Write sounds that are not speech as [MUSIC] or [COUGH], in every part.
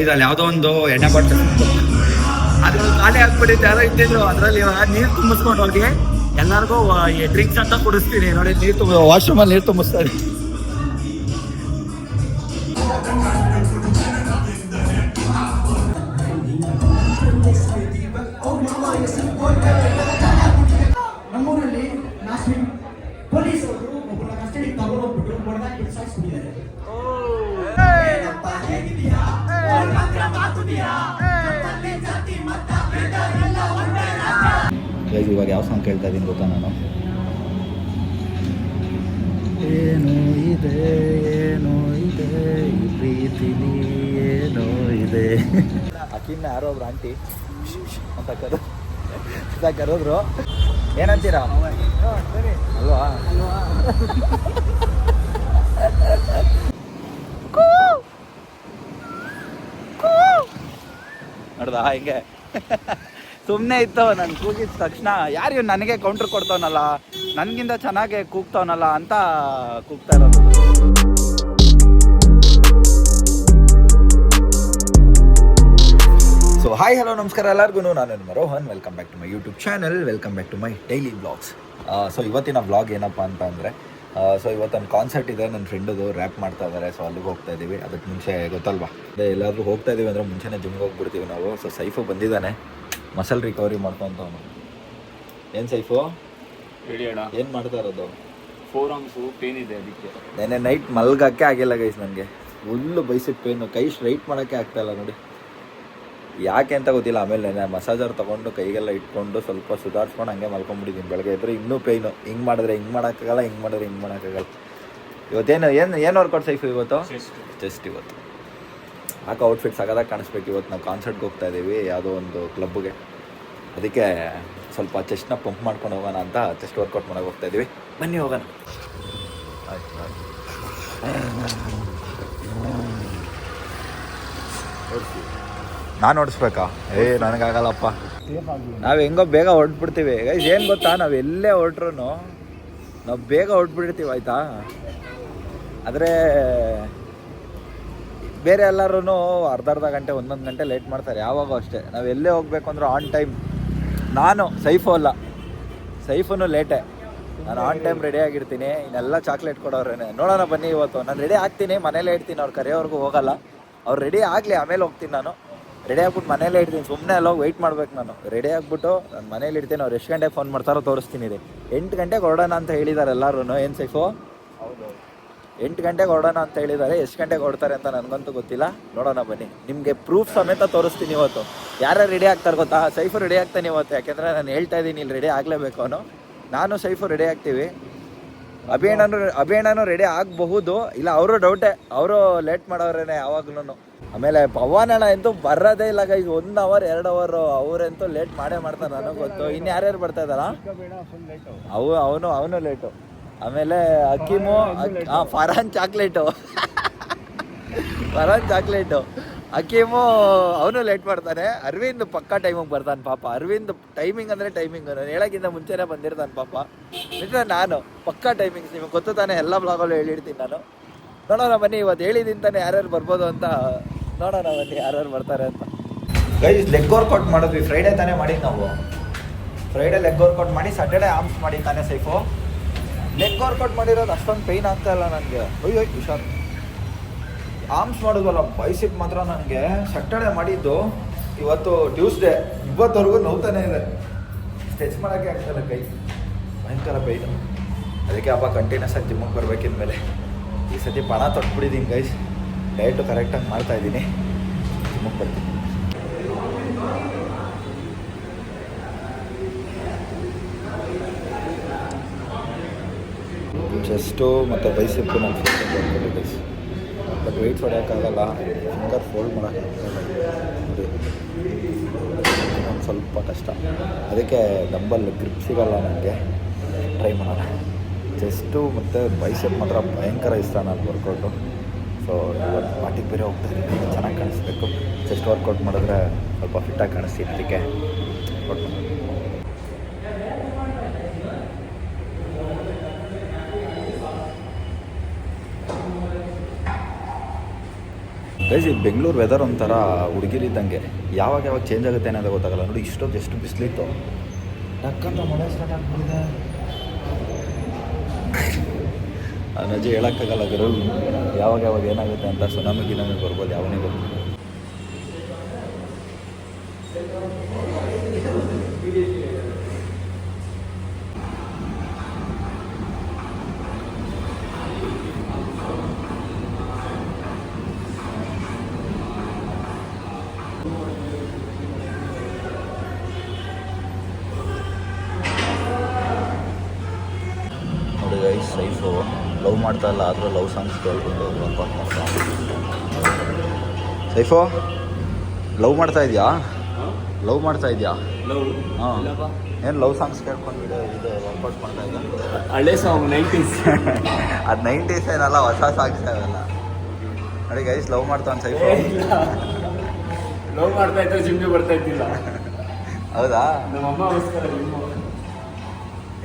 ಐದಲ್ಲಿ ಯಾವುದೋ ಒಂದು ಎಣ್ಣೆ ಬಾಟ್ಲು. ಅದ್ರಲ್ಲಿ ಖಾಲಿ ಆಗ್ಬಿಟ್ಟಿತ್ತು ಯಾರೋ ಇದ್ದಿದ್ರು ಅದರಲ್ಲಿ ನೀರು ತುಂಬಿಸ್ಕೊಂಡು ಹೋಗಿ ಎಲ್ಲರಿಗೂ ಡ್ರಿಂಕ್ಸ್ ಅಂತ ಕುಡಿಸ್ತೀನಿ. ನೋಡಿ, ನೀರು ತುಂಬ ವಾಶ್ರೂಮಲ್ಲಿ ನೀರು ತುಂಬಿಸ್ತಾ ಸಾಂಗ್ ಕೇಳ್ತಾ ಇದ್ದೀನಿ ಗೊತ್ತಾ ನಾನು? ಏನೋ ಇದೆ ಏನೋ ಇದೆ ಈ ಪ್ರೀತಿಲಿ ಏನೋ ಇದೆ. ಅಕ್ಕಿನ ಯಾರೋ ಒಬ್ರು ಆಂಟಿ ಅಂತ ಕರೋ ಅಂತ ಕರೆದ್ರು. ಏನಂತೀರಾ? ಅಲ್ವಾ? ಹಾ ಹಿಂಗೆ? ಸುಮ್ಮನೆ ಇತ್ತು ನಾನು ಕೂಗಿದ ತಕ್ಷಣ ಯಾರು ನನಗೆ ಕೌಂಟ್ರ್ ಕೊಡ್ತಾವನಲ್ಲ, ನನಗಿಂತ ಚೆನ್ನಾಗೆ ಕೂಗ್ತಾವನಲ್ಲ ಅಂತ ಕೂಗ್ತಾ ಇರೋದು. ಸೊ ಹಾಯ್ ಹಲೋ ನಮಸ್ಕಾರ ಎಲ್ಲರಿಗೂ ನಾನು Rohan. Welcome back to my YouTube channel welcome back to my daily blogs so ಇವತ್ತಿನ ಬ್ಲಾಗ್ ಏನಪ್ಪ ಅಂತ ಅಂದರೆ ಸೊ ಇವತ್ತೊಂದು ಕಾನ್ಸರ್ಟ್ ಇದೆ. ನನ್ನ ಫ್ರೆಂಡದು ರ್ಯಾಪ್ ಮಾಡ್ತಾ ಇದ್ದಾರೆ ಸೊ ಅಲ್ಲಿಗೆ ಹೋಗ್ತಾ ಇದ್ದೀವಿ ಅದಕ್ಕೆ ಮುಂಚೆ ಗೊತ್ತಲ್ವಾ? ಅದೇ, ಎಲ್ಲಾದರೂ ಹೋಗ್ತಾ ಇದ್ದೀವಿ ಅಂದರೆ ಮುಂಚೆನೇ ಜಿಮ್ಗೆ ಹೋಗ್ಬಿಡ್ತೀವಿ ನಾವು. ಸೊ ಸೈಫು ಬಂದಿದ್ದಾನೆ. ಮಸಲ್ ರಿಕವರಿ ಮಾಡ್ಕೊಂತವನು ಏನು ಸೈಫು? ಹೇಳಿ ಅಣ್ಣ. ಏನು ಮಾಡ್ತಾ ಇರೋದು? ಫೋರ್ ಆರ್ಮ್ಸು ಪೇನ್ ಇದೆ ಅದಕ್ಕೆ. ನೆನ್ನೆ ನೈಟ್ ಮಲ್ಗಕ್ಕೆ ಆಗಿಲ್ಲ ಗೈಸ್ ನನಗೆ. ಫುಲ್ಲು ಬೈಸಿಪ್ ಪೇನು ಕೈ ಸ್ಟ್ರೈಟ್ ಮಾಡೋಕ್ಕೆ ಆಗ್ತಾ ಇಲ್ಲ ನೋಡಿ. ಯಾಕೆ ಅಂತ ಗೊತ್ತಿಲ್ಲ ಆಮೇಲೆ ನೆನ್ನೆ ಮಸಾಜರ್ ತೊಗೊಂಡು ಕೈಗೆಲ್ಲ ಇಟ್ಕೊಂಡು ಸ್ವಲ್ಪ ಸುಧಾರಿಸ್ಕೊಂಡು ಹಂಗೆ ಮಲ್ಕೊಂಡ್ಬಿಟ್ಟಿದ್ದೀನಿ ಬೆಳಗ್ಗೆ ಇದ್ರೆ ಇನ್ನೂ ಪೇಯ್ನು ಹಿಂಗೆ ಮಾಡಿದ್ರೆ ಹಿಂಗೆ ಮಾಡೋಕ್ಕಾಗಲ್ಲ ಹಿಂಗೆ ಮಾಡಿದ್ರೆ ಹಿಂಗೆ ಮಾಡೋಕ್ಕಾಗಲ್ಲ. ಇವತ್ತೇನು ಏನು ಏನು ವರ್ಕೌಟ್ ಸೈಫು ಇವತ್ತು? ಚೆಸ್ಟ್ ಜಸ್ಟ್ ಇವತ್ತು. ಹಾಕೋ ಔಟ್ಫಿಟ್ ಸಗದಾಗ ಕಾಣಿಸ್ಬೇಕು. ಇವತ್ತು ನಾವು ಕಾನ್ಸರ್ಟ್ಗೆ ಹೋಗ್ತಾ ಇದ್ದೀವಿ ಯಾವುದೋ ಒಂದು ಕ್ಲಬ್ಗೆ ಅದಕ್ಕೆ ಸ್ವಲ್ಪ ಚೆಸ್ಟ್ನ ಪಂಪ್ ಮಾಡ್ಕೊಂಡು ಹೋಗೋಣ ಅಂತ ಚೆಸ್ಟ್ ವರ್ಕೌಟ್ ಮಾಡೋಕೆ ಹೋಗ್ತಾ ಇದ್ದೀವಿ ಬನ್ನಿ ಹೋಗೋಣ. ನಾನು ಓಡಿಸ್ಬೇಕಾ? ಏ, ನನಗಾಗಲ್ಲಪ್ಪ. ನಾವು ಹೆಂಗೋ ಬೇಗ ಹೊರಟ್ಬಿಡ್ತೀವಿ. ಏನು ಗೊತ್ತಾ? ನಾವು ಎಲ್ಲೇ ಹೊರಟ್ರು ನಾವು ಬೇಗ ಹೊರಟ್ಬಿಡ್ತೀವಿ ಆಯಿತಾ? ಆದರೆ ಬೇರೆ ಎಲ್ಲರೂ ಅರ್ಧ ಅರ್ಧ ಗಂಟೆ, ಒಂದೊಂದು ಗಂಟೆ ಲೇಟ್ ಮಾಡ್ತಾರೆ, ಯಾವಾಗೂ ಅಷ್ಟೇ. ನಾವು ಎಲ್ಲೇ ಹೋಗ್ಬೇಕು ಅಂದ್ರೆ ಆನ್ ಟೈಮ್ ನಾನು, ಸೈಫು ಅಲ್ಲ. ಸೈಫನು ಲೇಟೆ ನಾನು ಆನ್ ಟೈಮ್ ರೆಡಿ ಆಗಿರ್ತೀನಿ. ಇನ್ನೆಲ್ಲ ಚಾಕ್ಲೇಟ್ ಕೊಡೋರೇನೆ. ನೋಡೋಣ ಬನ್ನಿ ಇವತ್ತು. ನಾನು ರೆಡಿ ಆಗ್ತೀನಿ, ಮನೇಲೇ ಇಡ್ತೀನಿ ಅವ್ರು ಕರೆಯೋರ್ಗೂ ಹೋಗಲ್ಲ. ಅವ್ರು ರೆಡಿ ಆಗಲಿ, ಆಮೇಲೆ ಹೋಗ್ತೀನಿ ನಾನು. ರೆಡಿ ಆಗ್ಬಿಟ್ಟು ಮನೇಲೇ ಇಡ್ತೀನಿ ಸುಮ್ಮನೆ ಅಲ್ಲ ವೆಯ್ಟ್ ಮಾಡ್ಬೇಕು ನಾನು. ರೆಡಿ ಆಗಿಬಿಟ್ಟು ನಾನು ಮನೇಲಿ ಇಡ್ತೀನಿ ಅವ್ರು ಎಷ್ಟು ಗಂಟೆಗೆ ಫೋನ್ ಮಾಡ್ತಾರೋ ತೋರಿಸ್ತೀನಿ ಇದೆ. ಎಂಟು ಗಂಟೆಗೆ ಹೊರಡೋಣ ಅಂತ ಹೇಳಿದ್ದಾರೆ ಎಲ್ಲರೂ ಏನು ಸೈಫು? ಹೌದು ಎಂಟು ಗಂಟೆಗೆ ಹೊರಡೋಣ ಅಂತ ಹೇಳಿದ್ದಾರೆ. ಎಷ್ಟು ಗಂಟೆಗೆ ಹೊಡ್ತಾರೆ ಅಂತ ನನಗಂತೂ ಗೊತ್ತಿಲ್ಲ. ನೋಡೋಣ ಬನ್ನಿ. ನಿಮಗೆ ಪ್ರೂಫ್ ಸಮೇತ ತೋರಿಸ್ತೀನಿ ಇವತ್ತು. ಯಾರ್ಯಾರು ರೆಡಿ ಆಗ್ತಾರೆ ಗೊತ್ತಾ? ಸೈಫು ರೆಡಿ ಆಗ್ತಾನೆ ಇವತ್ತು. ಯಾಕೆಂದರೆ ನಾನು ಹೇಳ್ತಾ ಇದ್ದೀನಿ, ಇಲ್ಲಿ ರೆಡಿ ಆಗಲೇಬೇಕು ಅವನು. ನಾನು ಸೈಫು ರೆಡಿ ಆಗ್ತೀವಿ. ಅಭಿಯಣ್ಣನು ಅಭಿಯಣ್ಣನು ರೆಡಿ ಆಗಬಹುದು. ಇಲ್ಲ, ಅವರು ಡೌಟೇ ಅವರು ಲೇಟ್ ಮಾಡೋರೇನೆ ಯಾವಾಗ್ಲೂ ಆಮೇಲೆ ಪವನಣ್ಣ ಅಂತೂ ಬರೋದೇ ಇಲ್ಲ ಈಗ ಒಂದು ಅವರ್ ಎರಡು ಅವರು ಅವರಂತೂ ಲೇಟ್ ಮಾಡೇ ಮಾಡ್ತಾರೆ, ನನಗೆ ಗೊತ್ತು. ಇನ್ನು ಯಾರ್ಯಾರು ಬರ್ತಾ ಇದ್ದಾರಾ? ಅವು ಅವನು ಅವನು ಲೇಟು ಆಮೇಲೆ ಅಕ್ಕಿಮು ಹಾಂ ಫರಾನ್ ಚಾಕ್ಲೇಟು ಫರಾನ್ ಚಾಕ್ಲೇಟು ಅಕೀಮು, ಅವನು ಲೇಟ್ ಮಾಡ್ತಾನೆ. ಅರವಿಂದ್ ಪಕ್ಕ ಟೈಮಿಗೆ ಬರ್ತಾನೆ ಪಾಪ. ಅರವಿಂದ್ ಟೈಮಿಂಗ್ ಅಂದರೆ ಟೈಮಿಂಗ್ ನಾನು ಹೇಳೋಕ್ಕಿಂತ ಮುಂಚೆನೇ ಬಂದಿರ್ತಾನೆ ಪಾಪ. ಬಿಟ್ಟರೆ ನಾನು ಪಕ್ಕ ಟೈಮಿಂಗ್ಸ್ ನಿಮಗೆ ಗೊತ್ತು ತಾನೆ, ಎಲ್ಲ ಬ್ಲಾಗಲ್ಲೂ ಹೇಳಿರ್ತೀನಿ ನಾನು. ನೋಡೋಣ ಬನ್ನಿ, ಇವತ್ತು ಹೇಳಿದಿಂತಾನೆ ತಾನೆ ಯಾರ್ಯಾರು ಬರ್ಬೋದು ಅಂತ. ನೋಡೋಣ ಬನ್ನಿ ಯಾರ್ಯಾರು ಬರ್ತಾರೆ ಅಂತ. ಗೈಸ್ ಲೆಗ್ ವರ್ಕೌಟ್ ಮಾಡಿದ್ವಿ. ಫ್ರೈಡೇ ತಾನೇ ಮಾಡಿದ್ದು ನಾವು. ಫ್ರೈಡೇ ಲೆಗ್ ವರ್ಕೌಟ್ ಮಾಡಿ ಸ್ಯಾಟರ್ಡೇ ಆರ್ಮ್ಸ್ ಮಾಡಿ ತಾನೇ ಸೈಫು ಲೆಗ್ ವರ್ಕೌಟ್ ಮಾಡಿರೋದು ಅಷ್ಟೊಂದು ಪೈನ್ ಆಗ್ತಾ ಇಲ್ಲ ನನಗೆ. ಅಯ್ಯೋ, ಹುಷಾರು. ಆರ್ಮ್ಸ್ ಮಾಡೋದಲ್ಲ ಬೈಸಿಪ್ ಮಾತ್ರ ನನಗೆ. ಸಟರ್ಡೆ ಮಾಡಿದ್ದು ಇವತ್ತು ಟ್ಯೂಸ್ಡೇ ಇವತ್ತವರೆಗೂ ನೋವ್ತಾನೆ ಇದೆ. ಸ್ಟ್ರೆಚ್ ಮಾಡೋಕ್ಕೆ ಆಗ್ತಾಯಿಲ್ಲ ಕೈ. ಭಯಂಕರ ಪೈನು ಅದಕ್ಕೆ ಹಬ್ಬ ಕಂಟಿನ್ಯೂಸ್ ಆಗಿ ಜಿಮ್ಮಿಗೆ ಬರ್ಬೇಕಿದ ಮೇಲೆ. ಈ ಸತಿ ಪಣ ತೊಟ್ಬಿಟ್ಟಿದ್ದೀನಿ ಗೈಸ್ ಡಯಟು ಕರೆಕ್ಟಾಗಿ ಮಾಡ್ತಾ ಇದ್ದೀನಿ. ಜಿಮ್ಮಿಗೆ ಬರ್ತೀನಿ. ಚೆಸ್ಟು ಮತ್ತು ಬೈಸಿಪ್ಪು ನಾನು ಗೈಸ್ ಬಟ್ ವೆಯ್ಟ್ ಹೊಡೆಯೋಕ್ಕಾಗಲ್ಲ ಫಿಂಗರ್ ಫೋಲ್ಡ್ ಮಾಡೋಕ್ಕಾಗಲ್ಲ ಒಂದು ಸ್ವಲ್ಪ ಕಷ್ಟ. ಅದಕ್ಕೆ ಡಂಬಲ್ ಗ್ರಿಪ್ ಸಿಗಲ್ಲ ನನಗೆ ಟ್ರೈ ಮಾಡೋಣ. ಚೆಸ್ಟು ಮತ್ತು ಬೈಸೆಪ್ ಮಾತ್ರ ಭಯಂಕರ ಇಷ್ಟ ನಾನು ವರ್ಕೌಟು ಸೊ ಇವತ್ತು ಪಾರ್ಟಿಗೆ ಬೇರೆ ಹೋಗ್ತಾ ಚೆನ್ನಾಗಿ ಕಾಣಿಸ್ಬೇಕು. ಚೆಸ್ಟ್ ವರ್ಕೌಟ್ ಮಾಡಿದ್ರೆ ಸ್ವಲ್ಪ ಫಿಟ್ಟಾಗಿ ಕಾಣಿಸ್ತೀನಿ ಅದಕ್ಕೆ workout ಮಾಡೋಣ. ಗೈಸ್ ಈ ಬೆಂಗಳೂರು ವೆದರ್ ಒಂಥರ ಹುಡುಗಿರಿದ್ದಂಗೆ ಯಾವಾಗ ಯಾವಾಗ ಚೇಂಜ್ ಆಗುತ್ತೆ ಅನ್ನೋದು ಗೊತ್ತಾಗಲ್ಲ. ನೋಡಿ ಇಷ್ಟೊತ್ತು ಎಷ್ಟು ಬಿಸಿಲಿತ್ತು. ಟಕ್ಕಂತ ಮಳೆ ಸ್ಟಾರ್ಟ್ ಆಗ್ಬಿಟ್ಟಿದೆ. ನಜೆ ಹೇಳೋಕ್ಕಾಗಲ್ಲ ಗುರು. ಯಾವಾಗ ಯಾವಾಗ ಏನಾಗುತ್ತೆ ಅಂತ ಸುನಾಮಿ ಗಿನಾಮಿ ಬರ್ಬೋದು ಯಾವನೇ ಬರ್ಬೋದು ಮಾಡ್ತಾ ಇಲ್ಲ ಆದರೂ ಲವ್ ಸಾಂಗ್ಸ್ ಕೇಳ್ಕೊಂಡು ವರ್ಕೌಟ್ ಸೈಫೋ ಲವ್ ಮಾಡ್ತಾ ಇದೆಯಾ? ಲವ್ ಮಾಡ್ತಾ ಇದೆಯಾ? ಹಾಂ. ಏನು ಲವ್ ಸಾಂಗ್ಸ್ ಕೇಳ್ಕೊಂಡು ವಿಡಿಯೋ ಇದು ವರ್ಕೌಟ್ ಮಾಡ್ತಾ ಇದ್ದ ಹಳೆ ಸಾಂಗ್ ನೈಂಟೀಸ್ ಅದು ನೈಂಟೀಸ್ ಏನಲ್ಲ ಹೊಸ ಸಾಂಗ್ಸ್ ಅವೆಲ್ಲ. ನೋಡಿ ಗೈಸ್ ಲವ್ ಮಾಡ್ತಾನೆ ಸೈಫೋ. ಲವ್ ಮಾಡ್ತಾ ಇದ್ರೆ ಜಿಮ್ಗೆ ಬರ್ತಾ ಇದ್ದಿಲ್ಲ. ಹೌದಾ?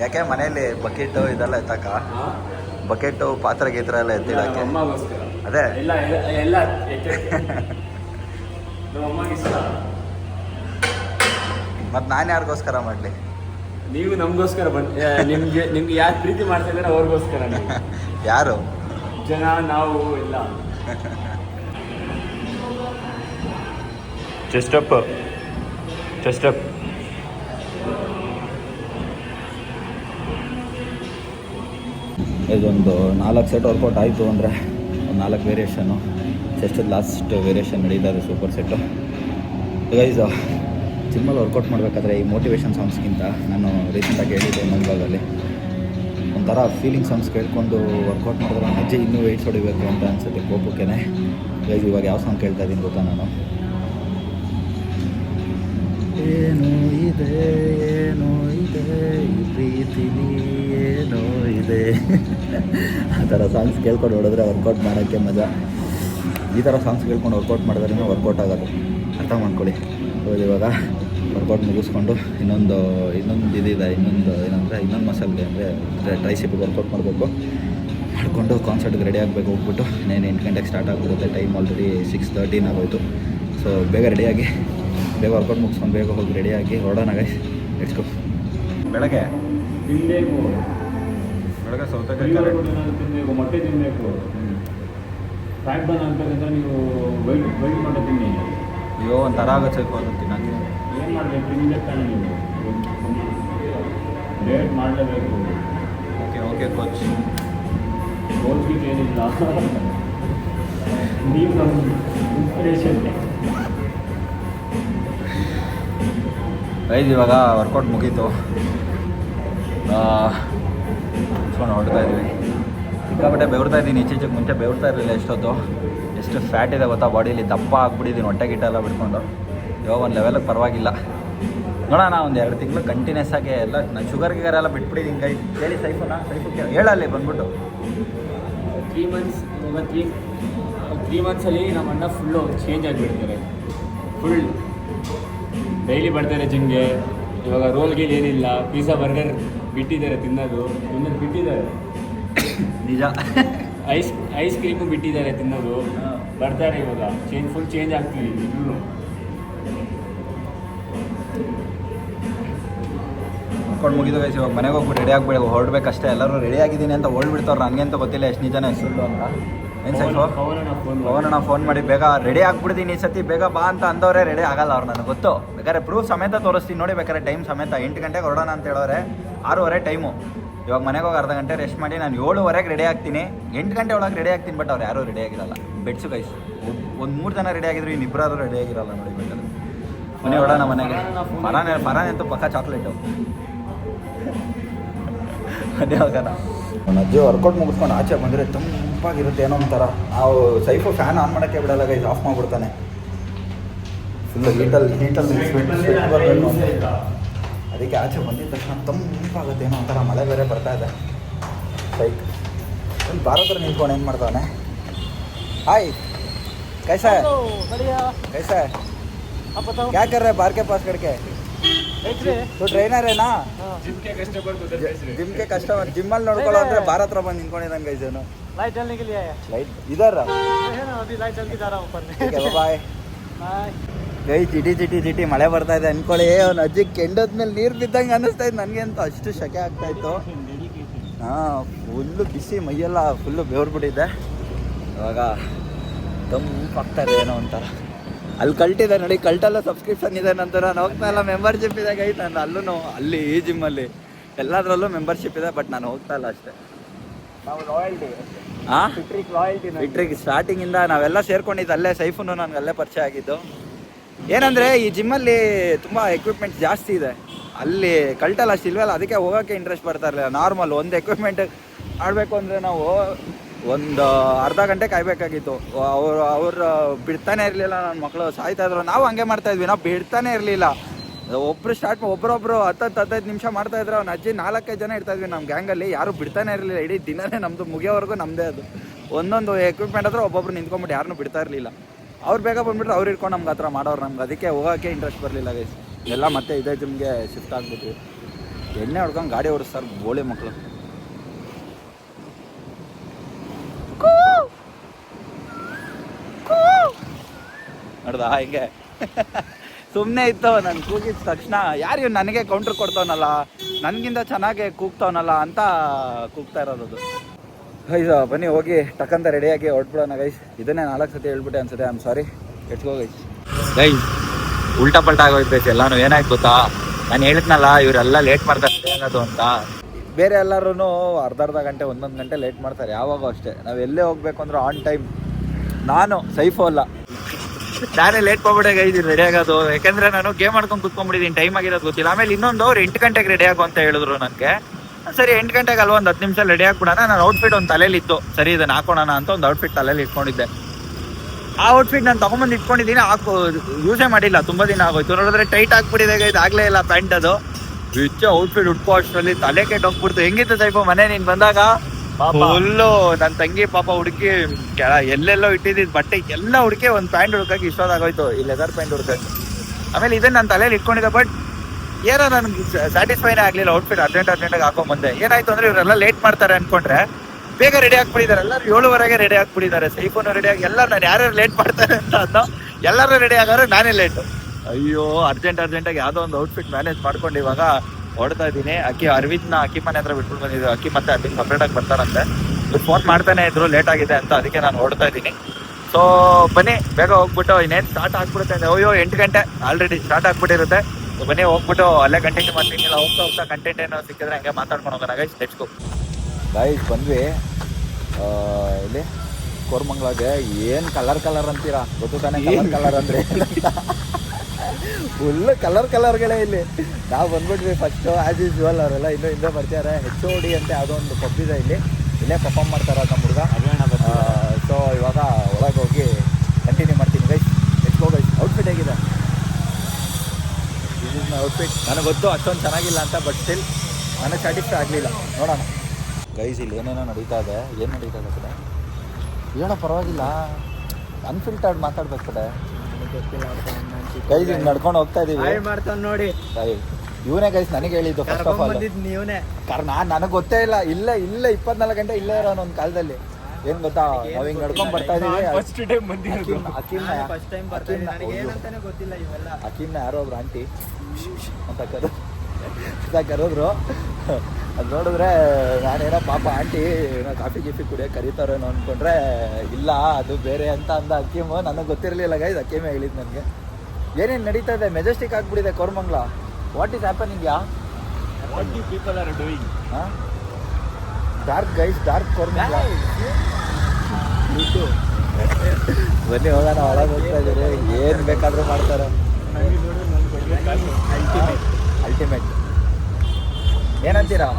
ಯಾಕೆ ಮನೆಯಲ್ಲಿ ಬಕೆಟು ಇದೆಲ್ಲ ಎತ್ತಕ್ಕ? ಬಕೆಟು ಪಾತ್ರ ಗೀತ್ರ ಎಲ್ಲ ಎತ್ತಿಡಕ್ಕೆ? ಅಮ್ಮಗೋಸ್ಕರ. ಅದೇ? [LAUGHS] ಮತ್ತು ನಾನು ಯಾರಿಗೋಸ್ಕರ ಮಾಡಲಿ? ನೀವು ನಮಗೋಸ್ಕರ ಬಂದ್ ನಿಮಗೆ ನಿಮ್ಗೆ ಯಾರು ಪ್ರೀತಿ ಮಾಡ್ತಾ ಇದ್ದಾರೆ ಅವ್ರಿಗೋಸ್ಕರ [LAUGHS] ಯಾರು? ಜನ ನಾವು ಇಲ್ಲ. ಚೆಸ್ಟ್ ಅಪ್ ಇದೊಂದು ನಾಲ್ಕು ಸೆಟ್ ವರ್ಕೌಟ್ ಆಯಿತು ಅಂದರೆ ಒಂದು ನಾಲ್ಕು ವೇರಿಯೇಷನು ಚೆಸ್ಟ್ ಲಾಸ್ಟ್ ವೇರಿಯೇಷನ್ ನಡೀತಾ ಇದೆ ಸೂಪರ್ ಸೆಟ್ಟು ಗೈಸ್ ಜಿಮ್ಮಲ್ಲಿ ವರ್ಕೌಟ್ ಮಾಡಬೇಕಾದ್ರೆ ಈ ಮೋಟಿವೇಶನ್ ಸಾಂಗ್ಸ್ಗಿಂತ ನಾನು ರೀಸೆಂಟಾಗಿ ಹೇಳಿದ್ದೆ ಮುಂಭಾಗದಲ್ಲಿ ಭಾಗದಲ್ಲಿ. ಒಂಥರ ಫೀಲಿಂಗ್ ಸಾಂಗ್ಸ್ ಕೇಳ್ಕೊಂಡು ವರ್ಕೌಟ್ ಮಾಡಿದ್ರೆ ಅಜ್ಜಿ ಇನ್ನೂ ವೆಯ್ಟ್ಸ್ ಹೊಡಿಬೇಕು ಅಂತ ಅನ್ಸುತ್ತೆ ಕೋಪಕ್ಕೇ ಗೈಸ್ ಇವಾಗ ಯಾವ ಸಾಂಗ್ ಕೇಳ್ತಾ ಇದ್ದೀನಿ ಗೊತ್ತಾ ನಾನು? ಏನು ಇದೆ, ಏನೋ ಇದೆ, ಈ ಏನೋ ಇದೆ. ಆ ಥರ ಸಾಂಗ್ಸ್ ಕೇಳ್ಕೊಂಡು ಹೊಡೆದ್ರೆ ವರ್ಕೌಟ್ ಮಾಡೋಕ್ಕೆ ಮಜಾ. ಈ ಥರ ಸಾಂಗ್ಸ್ ಕೇಳ್ಕೊಂಡು ವರ್ಕೌಟ್ ಮಾಡಿದ್ರೆ ವರ್ಕೌಟ್ ಆಗೋದು. ಅರ್ಥ ಮಾಡ್ಕೊಳ್ಳಿ. ಹೌದು, ಇವಾಗ ವರ್ಕೌಟ್ ಮುಗಿಸ್ಕೊಂಡು ಇನ್ನೊಂದು ಇನ್ನೊಂದು ಇದಿದೆ, ಇನ್ನೊಂದು ಏನಂದರೆ, ಇನ್ನೊಂದು ಮಸಾಲೆ ಅಂದರೆ ಟ್ರೈಸಿಪಿಗೆ ವರ್ಕೌಟ್ ಮಾಡಬೇಕು. ಮಾಡಿಕೊಂಡು ಕಾನ್ಸರ್ಟ್ಗೆ ರೆಡಿ ಆಗಬೇಕು, ಹೋಗ್ಬಿಟ್ಟು ನೈನ್ ಎಂಟು ಗಂಟೆಗೆ ಸ್ಟಾರ್ಟ್ ಆಗಿಬಿಡುತ್ತೆ. ಟೈಮ್ ಆಲ್ರೆಡಿ ಸಿಕ್ಸ್ ತರ್ಟೀನ್ ಆಗೋಯ್ತು ಸೊ ಬೇಗ ರೆಡಿಯಾಗಿ ಬೇಗ ವರ್ಕೌಟ್ ಮುಗಿಸ್ಕೊಂಡು ಬೇಗ ಹೋಗಿ ರೆಡಿಯಾಗಿ ಹೊರಡೋಣ ಗೈಸ್ ನೆಕ್ಸ್ಟು ಬೆಳಗ್ಗೆ? ತಿನ್ನಬೇಕು ಬೆಳಗ್ಗೆ ತಿನ್ಬೇಕು ಮೊಟ್ಟೆ ತಿನ್ನಬೇಕು ಫ್ಯಾಟ್ ಬರ್ನ್ ಆಗ್ಬೇಕಂದ್ರೆ ನೀವು ವೈಟ್ ವೈಟ್ ಮಾಡೋ ತಿನ್ನಿ. ಅಯ್ಯೋ ಒಂಥರ ಆಗುತ್ತೆ ಸ್ವಲ್ಪ ಅದು ತಿನ್ನೋಕ್ಕೆ. ಏನು ಮಾಡಬೇಕು? ತಿನ್ಬೇಕು ತಾನೆ ನೀವು. ಡೇಟ್ ಮಾಡಲೇಬೇಕು. Okay okay coach. ಕೋಚ್ಗೆ ಏನಿಲ್ಲ [LAUGHS] ನೀವು ನಮ್ಮ ಇನ್ಸ್ಪಿರೇಷನ್ ಗೈಸ್ ಇವಾಗ ವರ್ಕೌಟ್ ಮುಗೀತು. ಮುಗಿಸ್ಕೊಂಡು ಹೊಡ್ತಾ ಇದ್ದೀವಿ ಸಿಕ್ಕಾಪಟ್ಟೆ ಬೆವರ್ತಾ ಇದ್ದೀನಿ ಈಚೀಚೆಗೆ ಮುಂಚೆ ಬೆವರ್ತಾ ಇರಲಿಲ್ಲ ಎಷ್ಟೊತ್ತು. ಎಷ್ಟು ಫ್ಯಾಟ್ ಇದೆ ಗೊತ್ತಾ ಬಾಡೀಲಿ ದಪ್ಪ ಆಗ್ಬಿಟ್ಟಿದ್ದೀನಿ ಹೊಟ್ಟೆ ಗಿಟ್ಟ ಎಲ್ಲ ಬಿಟ್ಕೊಂಡು. ಇವಾಗ ಒಂದು ಲೆವೆಲಿಗೆ ಪರವಾಗಿಲ್ಲ. ನೋಡೋಣ ಒಂದು ಎರಡು ತಿಂಗಳು ಕಂಟಿನ್ಯೂಸ್ ಆಗಿ ಎಲ್ಲ, ನಾನು ಶುಗರ್ ಗಿಗರ್ ಎಲ್ಲ ಬಿಟ್ಬಿಟ್ಟಿದ್ದೀನಿ ಕೈ ಹೇಳಿ ಸೈಫನ ಸೈಫು ಹೇಳಲ್ಲಿ ಬಂದ್ಬಿಟ್ಟು. ತ್ರೀ ಮಂತ್ಸ್ ಇವಾಗ ತ್ರೀ ತ್ರೀ ಮಂತ್ಸಲ್ಲಿ ನಮ್ಮ ಅಣ್ಣ ಫುಲ್ಲು ಚೇಂಜ್ ಆಗಿಬಿಡ್ತಾರೆ ಫುಲ್ ಡೈಲಿ ಬರ್ತಾರೆ ಜಿಮ್ಗೆ. ಇವಾಗ ರೋಲ್ ಗೀಲ್ ಏನಿಲ್ಲ. ಪಿಜ್ಜಾ ಬರ್ಗರ್ ಬಿಟ್ಟಿದ್ದಾರೆ ತಿನ್ನೋದು. ತಿನ್ನೋದು ಬಿಟ್ಟಿದ್ದಾರೆ. ನಿಜ. ಐಸ್ ಐಸ್ ಕ್ರೀಮು ಬಿಟ್ಟಿದ್ದಾರೆ ತಿನ್ನೋದು. ಬರ್ತಾರೆ ಇವಾಗ. ಚೇಂಜ್ ಫುಲ್ ಚೇಂಜ್ ಆಗ್ತೀವಿ ಇನ್ನೂ ವರ್ಕೌಟ್ ಮುಗಿದು ಗೈಸ್ ಇವಾಗ. ಮನೆಗೆ ಹೋಗ್ಬಿಟ್ಟು ರೆಡಿ ಆಗ್ಬಿಡಿ. ಹೊರಡ್ಬೇಕಷ್ಟೇ. ಎಲ್ಲರೂ ರೆಡಿ ಆಗಿದ್ದೀನಿ ಅಂತ ಹೊರಡ್ಬಿಡ್ತಾರೆ ನನಗೆ ಅಂತ ಗೊತ್ತಿಲ್ಲ. ಎಷ್ಟು ನಿಜನೇ ಸುಳ್ಳು ಅಂತ. ಏನು ಸೈಫು ಪವನಣ್ಣ ಫೋನ್ ಮಾಡಿ. ಬೇಗ ರೆಡಿ ಆಗ್ಬಿಡ್ತೀನಿ ಈ ಸತಿ ಬೇಗ ಬಾ ಅಂತ ಅಂದವ್ರೆ ರೆಡಿ ಆಗಲ್ಲ ಅವ್ರು ನನಗೆ ಗೊತ್ತು. ಬೇಕಾದ್ರೆ ಪ್ರೂಫ್ ಸಮೇತ ತೋರಿಸ್ತೀನಿ. ನೋಡಿ ಬೇಕಾದ್ರೆ ಟೈಮ್ ಸಮೇತ. ಎಂಟು ಗಂಟೆಗೆ ಹೊರಡೋಣ ಅಂತ ಹೇಳೋರೆ ಆರೂವರೆ ಟೈಮು ಇವಾಗ ಮನೆಗೆ ಹೋಗಿ ಅರ್ಧ ಗಂಟೆ ರೆಸ್ಟ್ ಮಾಡಿ ನಾನು ಏಳುವರೆಗೆ ರೆಡಿ ಆಗ್ತೀನಿ. ಎಂಟು ಗಂಟೆ ಒಳಗೆ ರೆಡಿ ಆಗ್ತೀನಿ ಬಟ್ ಅವ್ರು ಯಾರೂ ರೆಡಿ ಆಗಿರಲ್ಲ. ಬೆಡ್ಸು ಗೈಸ್ ಒಂದು ಮೂರು ಜನ ರೆಡಿ ಆಗಿದ್ರು ಇನ್ನಿಬ್ಬರಾದ್ರೂ ರೆಡಿ ಆಗಿರಲ್ಲ ನೋಡಿ ಬೇಕಾದ್ರೆ. ಮನೆ ಹೊಡೋಣ ಮನೆಗೆ. ಮರನೇ ಪರಾನೆ ಅಂತೂ ಪಕ್ಕ ಚಾಕ್ಲೇಟು ಅದೇ [LAUGHS] ಹೋಗೋಣ. ಅಜ್ಜಿ ವರ್ಕೌಟ್ ಮುಗಿಸ್ಕೊಂಡು ಆಚೆ ಬಂದರೆ ತಂಪಾಗಿರುತ್ತೆ ಏನೋ ಒಂಥರ ನಾವು ಸೈಫು ಫ್ಯಾನ್ ಆನ್ ಮಾಡೋಕ್ಕೆ ಬಿಡಲ್ಲ ಗೈಸ್ ಆಫ್ ಮಾಡಿಬಿಡ್ತಾನೆ ಫುಲ್ ಹೀಟಲ್ಲಿ ಹೀಟಲ್ಲಿ ಸ್ವೆಟ್ ಸ್ವೆಟ್ ಬರಬೇಕು ಅಂತ ಅದಕ್ಕೆ ಆಚೆ ಬಂದಿದ ತಕ್ಷಣ ತಂಪಾಗುತ್ತೆ ಏನೋ ಒಂಥರ ಮಳೆ ಬೇರೆ ಬರ್ತಾ ಇದೆ ಸೈಕ್ ಒಂದು ಬಾರ ಹತ್ರ ನಿಂತ್ಕೊಂಡು ಏನು ಮಾಡ್ತಾನೆ ಹಾಯ್ कैसा है कैसा है क्या कर रहे हैं बाहर के पास करके ऐसे तो ट्रेनर है ना हाँ ಜಿಮ್ಗೆ ಕಷ್ಟಪಟ್ಟು ಗೊತ್ತಾಯ್ತು ಜಿಮ್ಗೆ ಕಸ್ಟಮರ್ ಜಿಮ್ಮಲ್ಲಿ ನೋಡ್ಕೊಳ್ಳೋ ಅಂದ್ರೆ ಭಾರತ್ ಹತ್ರ ಬಂದು ನಿಂತ್ಕೊಂಡಿದ್ದಾನೆ ಗೈಸ್ ಇವನು लाइट जलने के लिए आया ಲೈಟ್ ಇದಾರ है ना अभी लाइट जल के जा रहा हूँ ऊपर में ಬಾಯ್ बाय ಗೈ ಚಿಟಿ ಚಿಟಿ ಚಿಟಿ ಮಳೆ ಬರ್ತಾ ಇದೆ ಅನ್ಕೊಳ್ಳಿ ಅವ್ನ ಅಜ್ಜಿ ಕೆಂಡೋದ್ಮೇಲೆ ನೀರು ಬಿದ್ದಂಗೆ ಅನ್ನಿಸ್ತಾ ಇತ್ತು ನನಗೆ ಅಂತ ಅಷ್ಟು ಶಕೆ ಆಗ್ತಾ ಇತ್ತು ಹಾಂ ಫುಲ್ಲು ಬಿಸಿ ಮೈಯೆಲ್ಲ ಫುಲ್ಲು ಬೆವ್ರು ಬಿಟ್ಟಿದೆ ಇವಾಗ ತಂಪಾಗ್ತಾ ಇದೆ ಏನೋ ಒಂಥರ ಅಲ್ಲಿ ಕಲ್ಟಿದೆ ನೋಡಿ ಕಲ್ಟಲ್ಲ ಸಬ್ಸ್ಕ್ರಿಪ್ಷನ್ ಇದೆ ನಂತರ. ನಾನು ಹೋಗ್ತಾ ಇಲ್ಲ ಮೆಂಬರ್ಶಿಪ್ ಇದೆ ಗೈ ನಾನು ಅಲ್ಲೂ ಅಲ್ಲಿ ಈ ಜಿಮ್ಮಲ್ಲಿ ಎಲ್ಲದರಲ್ಲೂ ಮೆಂಬರ್ಶಿಪ್ ಇದೆ ಬಟ್ ನಾನು ಹೋಗ್ತಾ ಇಲ್ಲ ಅಷ್ಟೇ. ನಾವು ಲಾಯಲ್ಟಿ ಹಾಂ ಬಿಟ್ರಿಗೆ ಸ್ಟಾರ್ಟಿಂಗಿಂದ ನಾವೆಲ್ಲ ಸೇರ್ಕೊಂಡಿದ್ದು ಅಲ್ಲೇ ಸೈಫುನು ನನಗೆ ಅಲ್ಲೇ ಪರಿಚಯ ಆಗಿದ್ದು. ಏನಂದರೆ ಈ ಜಿಮ್ಮಲ್ಲಿ ತುಂಬ ಎಕ್ವಿಪ್ಮೆಂಟ್ ಜಾಸ್ತಿ ಇದೆ. ಅಲ್ಲಿ ಕಲ್ಟಲ್ಲ ಅಷ್ಟು ಇಲ್ವಲ್ಲ ಅದಕ್ಕೆ ಹೋಗೋಕ್ಕೆ ಇಂಟ್ರೆಸ್ಟ್ ಬರ್ತಾ ಇರಲಿಲ್ಲ. ನಾರ್ಮಲ್ ಒಂದು ಎಕ್ವಿಪ್ಮೆಂಟ್ ಆಡಬೇಕು ಅಂದರೆ ನಾವು ಒಂದು ಅರ್ಧ ಗಂಟೆ ಕಾಯ್ಬೇಕಾಗಿತ್ತು. ಅವರು ಅವ್ರು ಬಿಡ್ತಾನೆ ಇರಲಿಲ್ಲ ನನ್ನ ಮಕ್ಕಳು ಸಾಯ್ತಾ ಇದ್ರು. ನಾವು ಹಂಗೆ ಮಾಡ್ತಾ ಇದ್ವಿ. ನಾವು ಬಿಡ್ತಾನೆ ಇರಲಿಲ್ಲ. ಒಬ್ರು ಸ್ಟಾರ್ಟ್ ಒಬ್ರೊಬ್ರು ಹತ್ತತ್ತು ಹತ್ತೈದು ನಿಮಿಷ ಮಾಡ್ತಾ ಇದ್ರು. ಅವ್ನ ಅಜ್ಜಿ ನಾಲ್ಕೈದು ಜನ ಇರ್ತಾ ಇದ್ವಿ ನಮ್ಮ ಗ್ಯಾಂಗಲ್ಲಿ ಯಾರು ಬಿಡ್ತಾನೆ ಇರಲಿಲ್ಲ. ಇಡೀ ದಿನನೇ ನಮ್ಮದು ಮುಗಿಯೋವರೆಗೂ ನಮ್ಮದೇ ಅದು. ಒಂದೊಂದು ಎಕ್ವಿಪ್ಮೆಂಟ್ ಹತ್ರ ಒಬ್ಬೊಬ್ರು ನಿಂತ್ಕೊಂಬಿಟ್ಟು ಯಾರನ್ನೂ ಬಿಡ್ತಾ ಇರಲಿಲ್ಲ. ಅವ್ರು ಬೇಗ ಬಂದ್ಬಿಟ್ರೆ ಅವ್ರು ಇಟ್ಕೊಂಡು ನಮ್ಗೆ ಹತ್ರ ಮಾಡೋರು ನಮ್ಗೆ. ಅದಕ್ಕೆ ಹೋಗೋಕ್ಕೆ ಇಂಟ್ರೆಸ್ಟ್ ಬರಲಿಲ್ಲ ಗೈಸ್ ಎಲ್ಲ ಮತ್ತೆ ಇದೇ ಜಿಮ್ಗೆ ಶಿಫ್ಟ್ ಆಗಿಬಿಟ್ವಿ. ಎಣ್ಣೆ ಹೊಡ್ಕೊಂಡು ಗಾಡಿ ಓಡಿಸ್ತಾರೆ ಬೋಳಿ ಮಕ್ಕಳು ನೋಡ್ದ ಹಿಂಗೆ. ಸುಮ್ಮನೆ ಇತ್ತು ನಾನು ಕೂಗಿದ ತಕ್ಷಣ ಯಾರು ಇವ್ನು ನನಗೆ ಕೌಂಟ್ರ್ ಕೊಡ್ತಾವನಲ್ಲ ನನಗಿಂತ ಚೆನ್ನಾಗೆ ಕೂಗ್ತಾವನಲ್ಲ ಅಂತ ಕೂಗ್ತಾ ಇರೋದು ಅದು. ಗೈಸ್ ಬನ್ನಿ ಹೋಗಿ ಟಕ್ಕಂತ ರೆಡಿಯಾಗಿ ಹೊರಟ್ಬಿಡೋಣ ಗೈಸ್ ಇದನ್ನೇ ನಾಲ್ಕು ಸತಿ ಹೇಳ್ಬಿಟ್ಟೆ ಅನ್ಸುತ್ತೆ ಐ ಆಮ್ ಸಾರಿ ಎಟ್ಕೋ ಗೈಸ್ ಗೈಸ್ ಉಲ್ಟಾ ಪಲ್ಟಾ ಆಗೋಗ್ಬೇಕು ಎಲ್ಲಾನು ಏನಾಯ್ತು ಗೊತ್ತಾ? ನಾನು ಹೇಳಿದ್ನಲ್ಲ ಇವರೆಲ್ಲ ಲೇಟ್ ಮಾಡ್ತಾರೆ ಅನ್ನೋದು ಅಂತ. ಬೇರೆ ಎಲ್ಲರೂ ಅರ್ಧ ಅರ್ಧ ಗಂಟೆ ಒಂದೊಂದು ಗಂಟೆ ಲೇಟ್ ಮಾಡ್ತಾರೆ ಯಾವಾಗೂ ಅಷ್ಟೇ. ನಾವು ಎಲ್ಲೇ ಹೋಗ್ಬೇಕು ಅಂದ್ರೆ ಆನ್ ಟೈಮ್ ನಾನು ಸೈಫು ಅಲ್ಲ. ನಾನೇ ಲೇಟ್ ಮಾಡ್ಬಿಟ್ಟೆ ಇದ್ದೀನಿ ರೆಡಿ ಆಗೋದು. ಯಾಕಂದ್ರೆ ನಾನು ಗೇಮ್ ಮಾಡ್ಕೊಂಡು ಕುತ್ಕೊಂಡ್ಬಿಟ್ಟಿದ್ದೀನಿ ಟೈಮ್ ಆಗಿರೋದು ಗೊತ್ತಿಲ್ಲ. ಆಮೇಲೆ ಇನ್ನೊಂದು ಅವ್ರು ಎಂಟು ಗಂಟೆಗೆ ರೆಡಿ ಆಗು ಅಂತ ಹೇಳಿದ್ರು ನನಗೆ ಸರಿ, ಎಂಟು ಗಂಟೆಗೆ ಅಲ್ವ ಒಂದು ಹತ್ತು ನಿಮಿಷ ರೆಡಿ ಆಗ್ಬಿಡೋಣ. ನಾನು ಔಟ್ಫಿಟ್ ಒಂದು ತಲೆಯಲ್ಲಿ ಇತ್ತು ಸರಿ, ಇದನ್ನು ಹಾಕೋಣ ಅಂತ ಒಂದು ಔಟ್ಫಿಟ್ ತಲೆಯಲ್ಲಿ ಇಟ್ಕೊಂಡಿದ್ದೆ. ಆ ಔಟ್ಫಿಟ್ ನಾನು ತೊಗೊಂಬಂದು ಇಟ್ಕೊಂಡಿದ್ದೀನಿ. ಹಾಕು ಯೂಸೇ ಮಾಡಿಲ್ಲ. ತುಂಬ ದಿನ ಆಗೋಯ್ತು. ನೋಡಿದ್ರೆ ಟೈಟ್ ಆಗ್ಬಿಟ್ಟಿದೆ ಇದು ಆಗಲೇ ಇಲ್ಲ ಪ್ಯಾಂಟ್ ಅದು. ಬಿಚ್ಚ ಔಟ್ಫಿಟ್ ಉಟ್ಕೋ ಅಷ್ಟರಲ್ಲಿ. ತಲೆ ಕೆಟ್ಟು ಹೋಗ್ಬಿಡ್ತು ಹೆಂಗಿತ್ತು ಟೈಪು ಮನೆ ನೀನು ಬಂದಾಗ? ಫುಲ್ಲು ನನ್ನ ತಂಗಿ ಪಾಪ ಹುಡುಕಿ ಕೆಳ ಎಲ್ಲೆಲ್ಲೋ ಇಟ್ಟಿದ್ದಿದ್ದು ಬಟ್ಟೆ ಎಲ್ಲ ಹುಡುಕಿ ಒಂದು ಪ್ಯಾಂಟ್ ಹುಡುಕಕ್ಕೆ ಇಷ್ಟೊಂದಾಗೋಯ್ತು ಈ ಲೆದರ್ ಪ್ಯಾಂಟ್ ಹುಡುಕಕ್ಕೆ. ಆಮೇಲೆ ಇದನ್ನ ನನ್ನ ತಲೆಯಲ್ಲಿ ಇಟ್ಕೊಂಡಿದ್ದೆ ಬಟ್ ಏನೋ ನನಗೆ ಸ್ಯಾಟಿಸ್ಫೈನೇ ಆಗಲಿಲ್ಲ ಔಟ್ಫಿಟ್ ಅರ್ಜೆಂಟ್ ಅರ್ಜೆಂಟಾಗಿ ಹಾಕೊಂಬಂದೆ ಏನಾಯ್ತು ಅಂದ್ರೆ ಇವರೆಲ್ಲ ಲೇಟ್ ಮಾಡ್ತಾರೆ ಅನ್ಕೊಂಡ್ರೆ ಬೇಗ ರೆಡಿ ಆಗ್ಬಿಟ್ಟಿದ್ದಾರೆ. ಎಲ್ಲರೂ ಏಳುವರೆಗೆ ರೆಡಿ ಆಗ್ಬಿಟ್ಟಿದ್ದಾರೆ. ಸೈಫೋನು ರೆಡಿ ಆಗಿ ಎಲ್ಲರೂ ನಾನು ಯಾರ್ಯಾರು ಲೇಟ್ ಮಾಡ್ತಾರೆ ಅಂತ ಅನ್ನೋ ಎಲ್ಲರೂ ರೆಡಿ ಆಗೋರು ನಾನೇ ಲೇಟು ಅಯ್ಯೋ ಅರ್ಜೆಂಟ್ ಅರ್ಜೆಂಟಾಗಿ ಯಾವುದೋ ಒಂದು ಔಟ್ಫಿಟ್ ಮ್ಯಾನೇಜ್ ಮಾಡ್ಕೊಂಡು ಇವಾಗ ಹೊಡ್ತಾ ಇದ್ದೀನಿ. ಅಕ್ಕಿ ಅರವಿಂದ್ನ ಅಕ್ಕಿ ಮನೆ ಹತ್ರ ಬಿಟ್ಬಿಟ್ಟು ಬಂದಿದ್ದು. ಅಕ್ಕಿ ಮತ್ತೆ ಅರ್ವಿಂದ್ ಸಪ್ರೇಟಾಗಿ ಬರ್ತಾರಂತೆ. ಫೋನ್ ಮಾಡ್ತಾನೆ ಇದ್ರು ಲೇಟ್ ಆಗಿದೆ ಅಂತ ಅದಕ್ಕೆ ನಾನು ಹೊಡ್ತಾ ಇದ್ದೀನಿ. ಸೊ ಬನ್ನಿ ಬೇಗ ಹೋಗ್ಬಿಟ್ಟು ಇನ್ನೇನು ಸ್ಟಾರ್ಟ್ ಆಗ್ಬಿಡುತ್ತೆ ಅಂದ್ರೆ ಅಯ್ಯೋ ಎಂಟು ಗಂಟೆ ಆಲ್ರೆಡಿ ಸ್ಟಾರ್ಟ್ ಆಗ್ಬಿಟ್ಟಿರುತ್ತೆ. ಬನ್ನಿ ಹೋಗ್ಬಿಟ್ಟು ಅಲ್ಲೇ ಕಂಟೆಂಟ್ ಮಾಡ್ತೀನಿ. ಇಲ್ಲ ಹೋಗ್ತಾ ಹೋಗ್ತಾ ಕಂಟೆಂಟ್ ಏನೋ ಸಿಕ್ಕಿದ್ರೆ ಹಂಗೆ ಮಾತಾಡ್ಕೊಂಡು ಹೋಗೋಣ. ಗೈಸ್ ಲೆಟ್ಸ್ ಗೋ ಗೈಸ್ ಬಂದ್ವಿ. ಇಲ್ಲಿ ಕೋರ್ಮಂಗ್ಲಾಗೆ ಏನು ಕಲರ್ ಕಲರ್ ಅಂತೀರಾ? ಗೊತ್ತು ತಾನೇ ಕಲರ್ ಕಲರ್ ಅಂದ್ರೆ. [LAUGHS] ಫುಲ್ ಕಲರ್ ಕಲರ್ಗಳೇ ಇಲ್ಲಿ. ನಾವು ಬಂದ್ಬಿಟ್ವಿ ಫಸ್ಟು ಆ್ಯಸ್ ಯೂಸ್ವಲ್ ಅವರೆಲ್ಲ ಇನ್ನೂ ಹಿಂದೆ ಬರ್ತಾರೆ. ಹೆಚ್ ಓ ಡಿ ಅಂತ ಯಾವುದೋ ಒಂದು ಪಬ್ ಇದೆ ಇಲ್ಲಿ. ಇಲ್ಲೇ ಪರ್ಫಾರ್ಮ್ ಮಾಡ್ತಾರೆ ನಮ್ಮ ಹುಡುಗ. ಸೊ ಇವಾಗ ಒಳಗೆ ಹೋಗಿ ಕಂಟಿನ್ಯೂ ಮಾಡ್ತೀನಿ ಗೈಸ್ ಎಕ್ಸ್ಪೋ ಗೈಸ್ ಔಟ್ಫಿಟ್ ಹೇಗಿದೆ? ಔಟ್ಫಿಟ್ ನನಗೆ ಗೊತ್ತು ಅಷ್ಟೊಂದು ಚೆನ್ನಾಗಿಲ್ಲ ಅಂತ ಬಟ್ ಸ್ಟಿಲ್ ನನಗೆ ಸ್ಯಾಟಿಸ್ಫೈ ಆಗಲಿಲ್ಲ. ನೋಡೋಣ. ಗೈಸ್ ಇಲ್ಲಿ ಏನೇನೋ ನಡೀತಾ ಇದೆ. ಏನು ನಡೀತಾ ಇದೆ ಕಡೆ? ಏನೋ ಪರವಾಗಿಲ್ಲ. ಅನ್ಫಿಲ್ಟರ್ಡ್ ಮಾತಾಡ್ಬೇಕು ಕಡೆ. ಗೈಸ್ ನಡ್ಕೊಂಡು ಹೋಗ್ತಾ ಇದೀವಿ. ನೋಡಿ. ಇವನೇ ಗೈಸ್ ನನಗೆ ಹೇಳಿದ್ದು ಫಸ್ಟ್ ಆಫ್ ಆಲ್ ಬಂದಿದ್ ನೀವನೇ. ಕಾರಣ ನನಗೆ ಗೊತ್ತೇ ಇಲ್ಲ. ಇಲ್ಲ ಇಲ್ಲ ಇಪ್ಪತ್ನಾಲ್ಕು ಗಂಟೆ ಇಲ್ಲೇ ಇರೋನು ಒಂದು ಕಾಲದಲ್ಲಿ. ಏನ್ ಗೊತ್ತಾ? ನಾವ್ ಹಿಂಗ್ ನಡ್ಕೊಂಡ್ ಬರ್ತಾ ಇದೀವಿ. ಫಸ್ಟ್ ಟೈಮ್ ಬಂದಿರೋದು. ಅಕೀಮ್- ಫಸ್ಟ್ ಟೈಮ್ ನನಗೆ ಏನಂತಾನೆ ಗೊತ್ತಿಲ್ಲ ಇವೆಲ್ಲ. ಯಾರೋ ಒಬ್ರು ಆಂಟಿ ಅಂತ ಕರು ಅಂತ ಕರೆದ್ರು. ಅದು ನೋಡಿದ್ರೆ ನಾನೇನೋ ಪಾಪ ಆಂಟಿ ಏನೋ ಕಾಫಿ ಗೀಫಿ ಕುಡಿಯೋ ಕರೀತಾರೇನೋ ಅನ್ಕೊಂಡ್ರೆ ಇಲ್ಲ ಅದು ಬೇರೆ ಅಂತ ಅಂದ ಅಕ್ಕೀಮು ನನಗೆ ಗೊತ್ತಿರಲಿಲ್ಲ ಗೈಸ್ ಅಕಿಮೆ ಹೇಳಿದ್ ನನಗೆ. ಏನೇನು ನಡೀತಾ ಇದೆ? ಮೆಜೆಸ್ಟಿಕ್ ಆಗಿಬಿಟ್ಟಿದೆ Koramangala. What is happening yeah what you people are doing dark guys dark Koramangala ಬನ್ನಿ ಹೋಗೋಣ ಒಳಗೆ ಹೋಗ್ತಾ ಇದ್ದಾರೆ. ಏನು ಬೇಕಾದರೂ ಮಾಡ್ತಾರೆ. ಅಲ್ಟಿಮೇಟ್ ಏನಂತೀರಾ?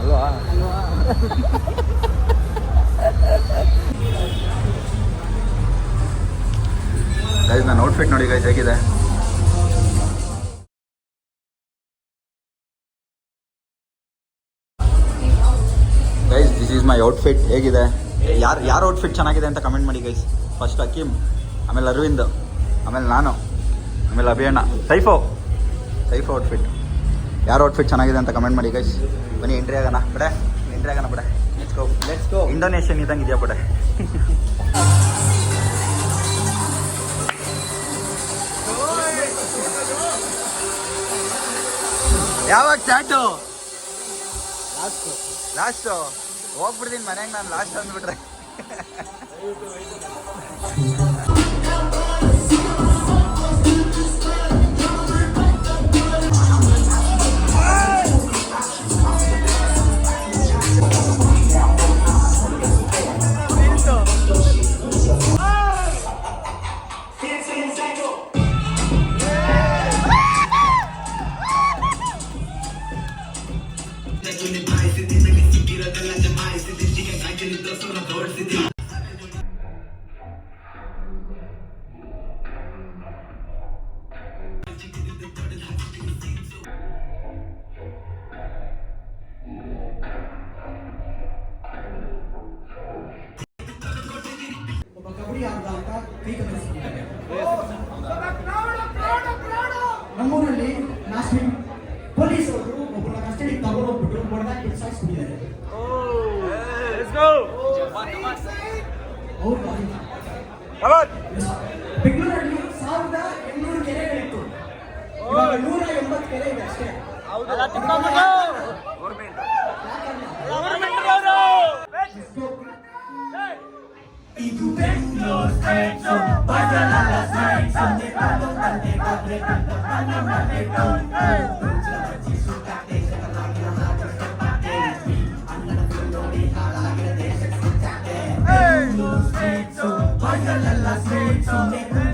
ಅಲ್ವಾ? [LAUGHS] ಗೈಸ್ ನಾನು ಔಟ್ಫಿಟ್ ನೋಡಿ ಗೈಸ್ ಹೇಗಿದೆ? Guys this is my outfit ಹೇಗಿದೆ? ಯಾರು ಯಾರ ಔಟ್ಫಿಟ್ ಚೆನ್ನಾಗಿದೆ ಅಂತ ಕಮೆಂಟ್ ಮಾಡಿ ಗೈಸ್ ಫಸ್ಟ್ ಅಕೀಮ್ ಆಮೇಲೆ ಅರವಿಂದ್ ಆಮೇಲೆ ನಾನು ಆಮೇಲೆ ಅಭಿಯಣ್ಣ. ಸೈಫೋ ಸೈಫೋ ಔಟ್ಫಿಟ್ ಯಾರು ಔಟ್ಫಿಟ್ ಚೆನ್ನಾಗಿದೆ ಅಂತ ಕಮೆಂಟ್ ಮಾಡಿ ಗೈಸ್ ಬನ್ನಿ ಎಂಟ್ರಿ ಆಗೋಣ ಬಡ ಎಂಟ್ರಿ ಆಗೋಣ ಬಡ. Let's go let's go Indonesian ಇದ್ದಂಗೆ ಇದೆಯಾ [LAUGHS] ಯಾವಾಗ ಚಾಟು ಲಾಸ್ಟು ಲಾಸ್ಟು ಹೋಗ್ಬಿಡ್ತೀನಿ ಮನೆಗೆ ನಾನು ಲಾಸ್ಟ್ ಅಂದ್ಬಿಟ್ರೆ. ಬೆಂಗಳೂರಲ್ಲಿ ಸಾವಿರದ ಎಂಟುನೂರು ಕೆರೆಗಳಿತ್ತು ನೂರ ಎಂಬತ್ತು ಕೆರೆ ಇದೆ ಅಷ್ಟೇ ಇದು ಬೆಂಗಳೂರು ಸ್ಟ್ರೈಟ್ಸು ಬಸಲಲ್ಲ ಸ್ಟ್ರೈಟ್ಸು ತಂದೆ ಕಾಲು ತಂದೆ ಕಾದ್ರೆ ಕಂಡು ಮನೆ ಮನೆ Tell her say something.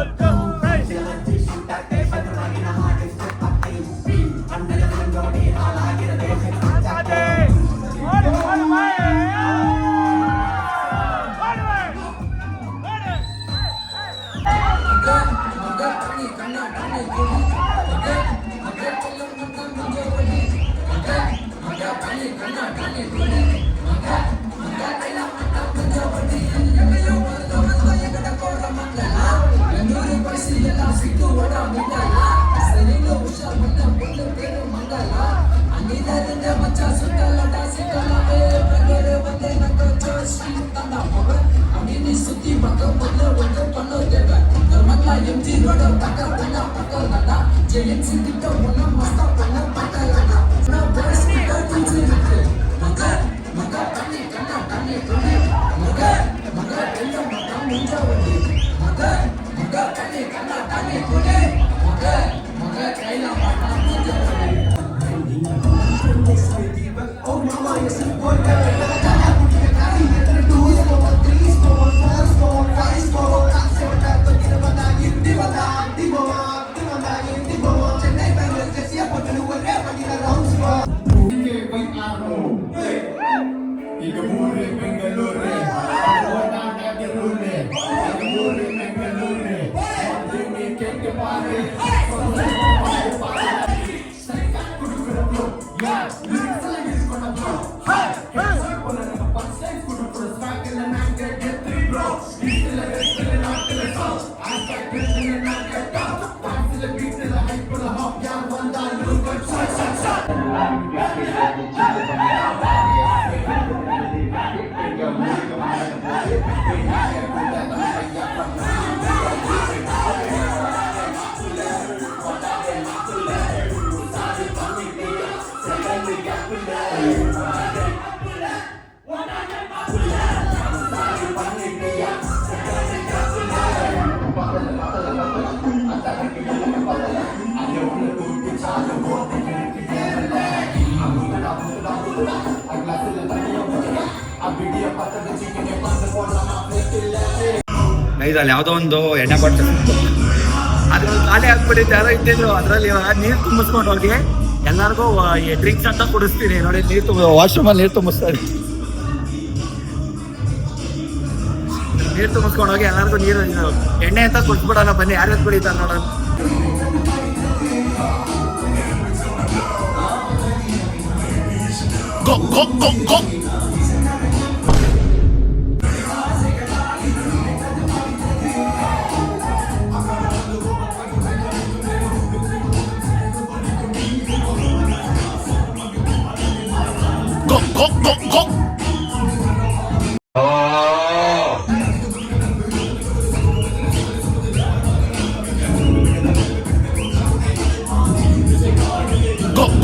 Jayan சிந்தித்த உணம் மஸ்தா Yeah. ಐದಲ್ಲಿ ಯಾವುದೋ ಒಂದು ಎಣ್ಣೆ ಬಾಟ್ಲು. ಅದ್ರಲ್ಲಿ ಖಾಲಿ ಆಗ್ಬಿಟ್ಟಿತ್ತು ಯಾರೋ ಇಟ್ಟಿದ್ರು. ಅದರಲ್ಲಿ ನೀರು ತುಂಬಿಸ್ಕೊಂಡು ಹೋಗಿ ಎಲ್ಲರಿಗೂ ಡ್ರಿಂಕ್ಸ್ ಅಂತ ಕುಡಿಸ್ತೀನಿ. ನೋಡಿ ನೀರು ತುಂಬ ವಾಶ್ರೂಮಲ್ಲಿ ನೀರು ತುಂಬಿಸ್ತಾರೆ ನೀರು ತುಂಬಿಸ್ಕೊಂಡು ಹೋಗಿ ಎಲ್ಲರಿಗೂ ನೀರು ಎಣ್ಣೆ ಅಂತ ಕುಡಿಸ್ಬಿಡೋಣ ಬನ್ನಿ. ಯಾರ್ಯಾರು ಕುಡಿತಾರೆ ನೋಡೋಣ Go, go, go, go,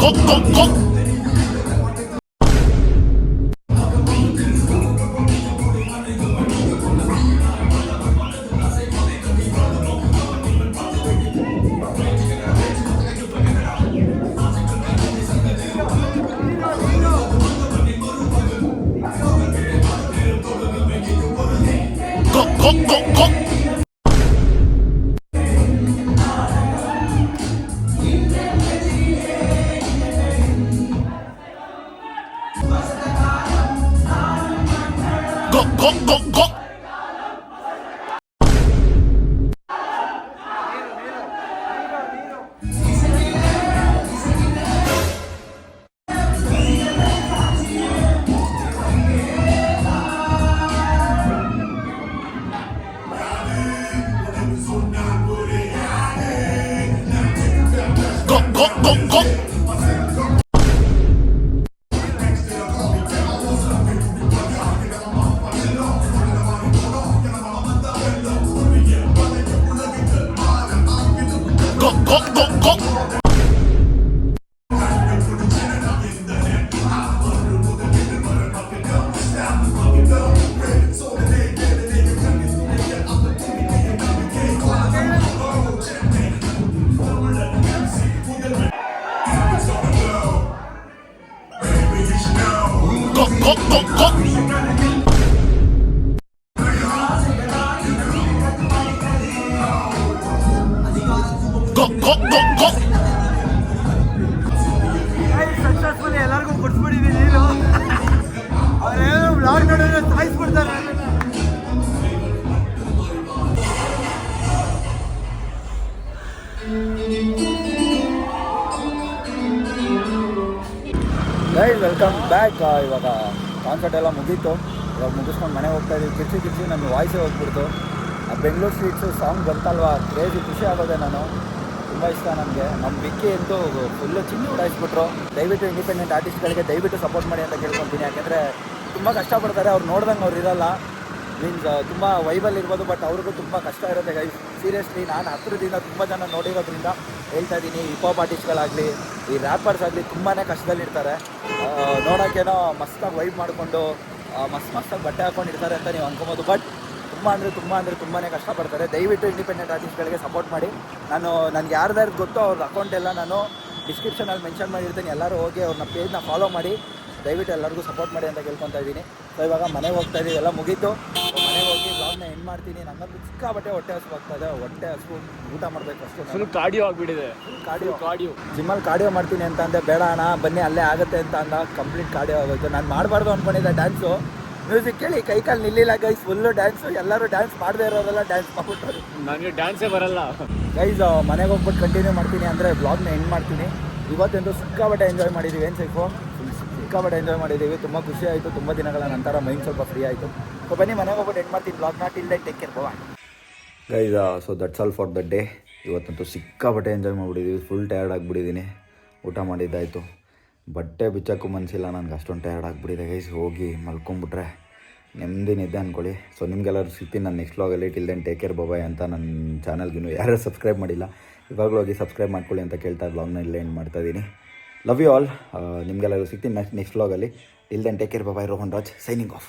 Kok kok kok. Successfully ಎಲ್ಲರಿಗೂ ಕೊಡ್ಸ್ಬಿಟ್ಟಿದ್ದೀನಿ ನೀನು ಅವ್ರೇನೋ ಬ್ಲಾಗ್ ನೋಡಿದ್ರೆ ಸಾಯಿಸ್ಬಿಡ್ತಾರೆ ವೆಲ್ಕಮ್ ಬ್ಯಾಕ್ ಇವಾಗ ಕಾನ್ಸರ್ಟ್ ಎಲ್ಲ ಮುಗೀತು. ಇವಾಗ ಮುಗಿಸ್ಕೊಂಡು ಮನೆಗೆ ಹೋಗ್ತಾ ಇದ್ದೀವಿ ಕಿರ್ಚಿ ಕಿರ್ಚಿ ನನ್ನ ವಾಯ್ಸೇ ಹೋಗ್ಬಿಡ್ತು. ಆ ಬೆಂಗಳೂರು ಸ್ವೀಟ್ಸು ಸಾಂಗ್ ಬಂತಲ್ವಾ? ಕ್ರೇಜಿ ಖುಷಿ ಆಗೋದೆ ನಾನು. ತುಂಬ ಇಷ್ಟ ನನಗೆ ನಮ್ಮ ಬಿಕ್ಕಿ ಅಂತೂ ಫುಲ್ಲು ಚಿನ್ನಿ ಉಡಾಯಿಸ್ಬಿಟ್ರು. ದಯವಿಟ್ಟು ಇಂಡಿಪೆಂಡೆಂಟ್ ಆರ್ಟಿಸ್ಟ್ಗಳಿಗೆ ದಯವಿಟ್ಟು ಸಪೋರ್ಟ್ ಮಾಡಿ ಅಂತ ಕೇಳ್ಕೊತೀನಿ. ಯಾಕೆಂದರೆ ತುಂಬ ಕಷ್ಟಪಡ್ತಾರೆ. ಅವ್ರು ನೋಡ್ದಂಗೆ ಅವ್ರು ಇರಲ್ಲ. ಮೀನ್ಸ್ ತುಂಬ ವೈಬಲ್ ಇರ್ಬೋದು ಬಟ್ ಅವ್ರಿಗೂ ತುಂಬ ಕಷ್ಟ ಇರುತ್ತೆ ಗೈ ಸೀರಿಯಸ್ಲಿ ನಾನು ಹತ್ತಿರದಿಂದ ತುಂಬ ಜನ ನೋಡಿರೋದ್ರಿಂದ ಹೇಳ್ತಾ ಇದ್ದೀನಿ ಹಿಪ್ ಆರ್ಟಿಸ್ಟ್ಗಳಾಗಲಿ ಈ ರ್ಯಾಪರ್ಸ್ ಆಗಲಿ ತುಂಬಾ ಕಷ್ಟದಲ್ಲಿರ್ತಾರೆ. ನೋಡೋಕ್ಕೇನೋ ಮಸ್ತಾಗಿ ವೈಬ್ ಮಾಡಿಕೊಂಡು ಮಸ್ತ್ ಮಸ್ತಾಗಿ ಬಟ್ಟೆ ಹಾಕೊಂಡಿರ್ತಾರೆ ಅಂತ ನೀವು ಅನ್ಕೊಬೋದು. ಬಟ್ ತುಂಬ ಅಂದರೆ ತುಂಬ ಅಂದರೆ ತುಂಬಾ ಕಷ್ಟಪಡ್ತಾರೆ. ದಯವಿಟ್ಟು ಇಂಡಿಪೆಂಡೆಂಟ್ ಆರ್ಟಿಸ್ಟ್ಗಳಿಗೆ ಸಪೋರ್ಟ್ ಮಾಡಿ. ನಾನು, ನನಗೆ ಯಾರ್ದಾರು ಗೊತ್ತೋ ಅವ್ರ ಅಕೌಂಟ್ ಎಲ್ಲ ನಾನು ಡಿಸ್ಕ್ರಿಪ್ಷನಲ್ಲಿ ಮೆನ್ಷನ್ ಮಾಡಿರ್ತೀನಿ. ಎಲ್ಲರೂ ಹೋಗಿ ಅವ್ರನ್ನ ಪೇಜ್ನ ಫಾಲೋ ಮಾಡಿ. ದಯವಿಟ್ಟು ಎಲ್ಲರಿಗೂ ಸಪೋರ್ಟ್ ಮಾಡಿ ಅಂತ ಕೇಳ್ಕೊತಾ ಇದ್ದೀನಿ. ಸೊ ಇವಾಗ ಮನೆಗೆ ಹೋಗ್ತಾ ಇದ್ದೀವಿ ಎಲ್ಲ ಮುಗೀತು. ಮನೆಗೆ ಹೋಗಿ ಬ್ಲಾಗ್ನ ಎಂಡ್ ಮಾಡ್ತೀನಿ. ನಂಗಂತೂ ಸಿಕ್ಕಾಬಟ್ಟೆ ಹೊಟ್ಟೆ ಹಸು ಆಗ್ತದೆ ಹೊಟ್ಟೆ ಹಸು ಊಟ ಮಾಡಬೇಕು ಅಷ್ಟು ಫುಲ್ ಕಾರ್ಡಿಯೋ ಆಗಿಬಿಟ್ಟಿದೆ. ಕಾರ್ಡಿಯೋ ಕಾರ್ಡಿಯೋ ಜಿಮ್ಮಲ್ಲಿ ಕಾರ್ಡಿಯೋ ಮಾಡ್ತೀನಿ ಅಂತ ಅಂದೆ ಬೇಡ ಅಣ್ಣ ಬನ್ನಿ ಅಲ್ಲೇ ಆಗುತ್ತೆ ಅಂತ ಅಂದ ಕಂಪ್ಲೀಟ್ ಕಾರ್ಡಿಯೋ ಆಗೋಯ್ತು. ನಾನು ಮಾಡಬಾರ್ದು ಅಂದ್ಕೊಂಡಿದ್ದೆ ಡ್ಯಾನ್ಸು ಮ್ಯೂಸಿಕ್ ಕೇಳಿ ಕೈ ಕಾಲು ನಿಲ್ಲಿಲ್ಲ ಗೈಸ್ ಫುಲ್ಲು ಡ್ಯಾನ್ಸು ಎಲ್ಲರೂ ಡ್ಯಾನ್ಸ್ ಮಾಡದೇ ಇರೋರೆಲ್ಲ ಡ್ಯಾನ್ಸ್ ಮಾಡ್ಬಿಟ್ರು ನನಗೆ ಡ್ಯಾನ್ಸೇ ಬರಲ್ಲ. ಗೈಸ್ ಮನೆಗೆ ಹೋಗ್ಬಿಟ್ಟು ಕಂಟಿನ್ಯೂ ಮಾಡ್ತೀನಿ ಅಂದರೆ ಬ್ಲಾಗ್ನ ಎಂಡ್ ಮಾಡ್ತೀನಿ. ಇವತ್ತೆಂದು ಸಿಕ್ಕಾಬಟ್ಟೆ ಎಂಜಾಯ್ ಮಾಡಿದ್ದೀವಿ ಏನು ಸೈಫು ಸಿಕ್ಕಾಬಟ್ಟೆ ಎಂಜಾಯ್ ಮಾಡಿದ್ದೀವಿ. ತುಂಬ ಖುಷಿ ಆಯಿತು. ತುಂಬ ದಿನಗಳ ನಂತರ ಮೈಂಡ್ ಸ್ವಲ್ಪ ಫ್ರೀ ಆಯಿತು. ಸೊ ಬನ್ನಿ, ಮನೆಗೆ ಹೋಗ್ಬಿಟ್ಟು ಎಂಟು ಮಾಡ್ತೀನಿ? ಬ್ಲಾಗ್ ನಾಟ್ ಇಲ್ಲದೆ take care ಬವಾ guys so that's all for the day ಇವತ್ತಂತೂ ಸಿಕ್ಕಾಬಟ್ಟೆ ಎಂಜಾಯ್ ಮಾಡಿಬಿಟ್ಟಿದ್ದೀವಿ ಫುಲ್ ಟಯರ್ಡ್ ಆಗಿಬಿಟ್ಟಿದ್ದೀನಿ ಊಟ ಮಾಡಿದ್ದಾಯಿತು. ಬಟ್ಟೆ ಬಿಚ್ಚಕ್ಕೂ ಮನಸ್ಸಿಲ್ಲ ನನಗೆ ಅಷ್ಟೊಂದು ಟಯರ್ಡ್ ಆಗಿಬಿಟ್ಟಿದೆ. ಗೈಸ್ ಹೋಗಿ ಮಲ್ಕೊಂಬಿಟ್ರೆ ನೆಮ್ಮದಿ ನಿದ್ದೆ ಅಂದ್ಕೊಳ್ಳಿ ಸೊ ನಿಮಗೆಲ್ಲರೂ ಸಿಗ್ತೀನಿ ನಾನು next ಲಾಗಲ್ಲಿ till then take care bye ಅಂತ ನನ್ನ ಚಾನಲ್ಗಿನ್ನೂ ಯಾರು ಸಬ್ಸ್ಕ್ರೈಬ್ ಮಾಡಿಲ್ಲ. ಇವಾಗಲೂ ಹೋಗಿ ಸಬ್ಸ್ಕ್ರೈಬ್ ಮಾಡ್ಕೊಳ್ಳಿ ಅಂತ ಕೇಳ್ತಾ ಬ್ಲಾಗ್ನ ಇಲ್ಲೇ ಏನು ಮಾಡ್ತಾ ಇದ್ದೀನಿ ಲವ್ ಯು ಆಲ್ ನಿಮಗೆಲ್ಲರೂ ಸಿಗ್ತೀನಿ ನೆಕ್ಸ್ಟ್ ನೆಕ್ಸ್ಟ್ ವ್ಲಾಗಲ್ಲಿ till then take care bye Rohan Raj signing off